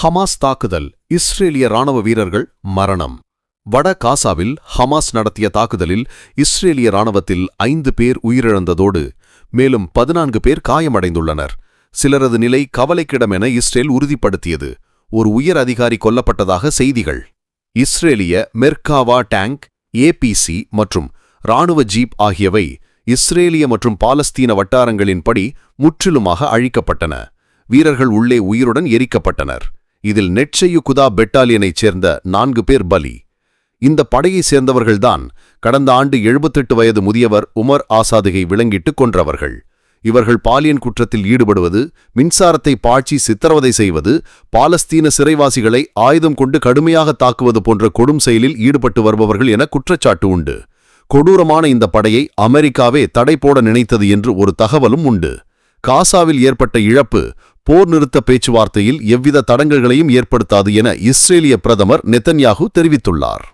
Hamas தாக்குதல் இஸ்ரேலிய ராணுவ வீரர்கள் மரணம். வட காசாவில் ஹமாஸ் நடத்திய தாக்குதலில் இஸ்ரேலிய ராணுவத்தில் ஐந்து பேர் உயிரிழந்ததோடு மேலும் பதினான்கு பேர் காயமடைந்துள்ளனர். சிலரது நிலை கவலைக்கிடமென இஸ்ரேல் உறுதிப்படுத்தியது. ஒரு உயர் அதிகாரி கொல்லப்பட்டதாக செய்திகள். இஸ்ரேலிய மெர்காவா டேங்க் ஏபிசி மற்றும் ராணுவ ஜீப் ஆகியவை இஸ்ரேலிய மற்றும் பாலஸ்தீன வட்டாரங்களின்படி முற்றிலுமாக அழிக்கப்பட்டன. வீரர்கள் உள்ளே உயிருடன் எரிக்கப்பட்டனர். இதில் நெட்செய்யு குதா பெட்டாலியனைச் சேர்ந்த நான்கு பேர் பலி. இந்த படையைச் சேர்ந்தவர்கள்தான் கடந்த ஆண்டு எழுபத்தெட்டு வயது முதியவர் உமர் ஆசாதுகை விளங்கிட்டு கொன்றவர்கள். இவர்கள் பாலியன் குற்றத்தில் ஈடுபடுவது மின்சாரத்தை பாய்ச்சி சித்திரவதை செய்வது பாலஸ்தீன சிறைவாசிகளை ஆயுதம் கொண்டு கடுமையாக தாக்குவது போன்ற கொடும் செயலில் ஈடுபட்டு வருபவர்கள் என குற்றச்சாட்டு உண்டு. கொடூரமான இந்த படையை அமெரிக்காவே தடை போட நினைத்தது என்று ஒரு தகவலும் உண்டு. காசாவில் ஏற்பட்ட இழப்பு போர் நிறுத்த பேச்சுவார்த்தையில் எவ்வித தடங்கல்களையும் ஏற்படுத்தாது என இஸ்ரேலிய பிரதமர் நெத்தன்யாகு தெரிவித்துள்ளார்.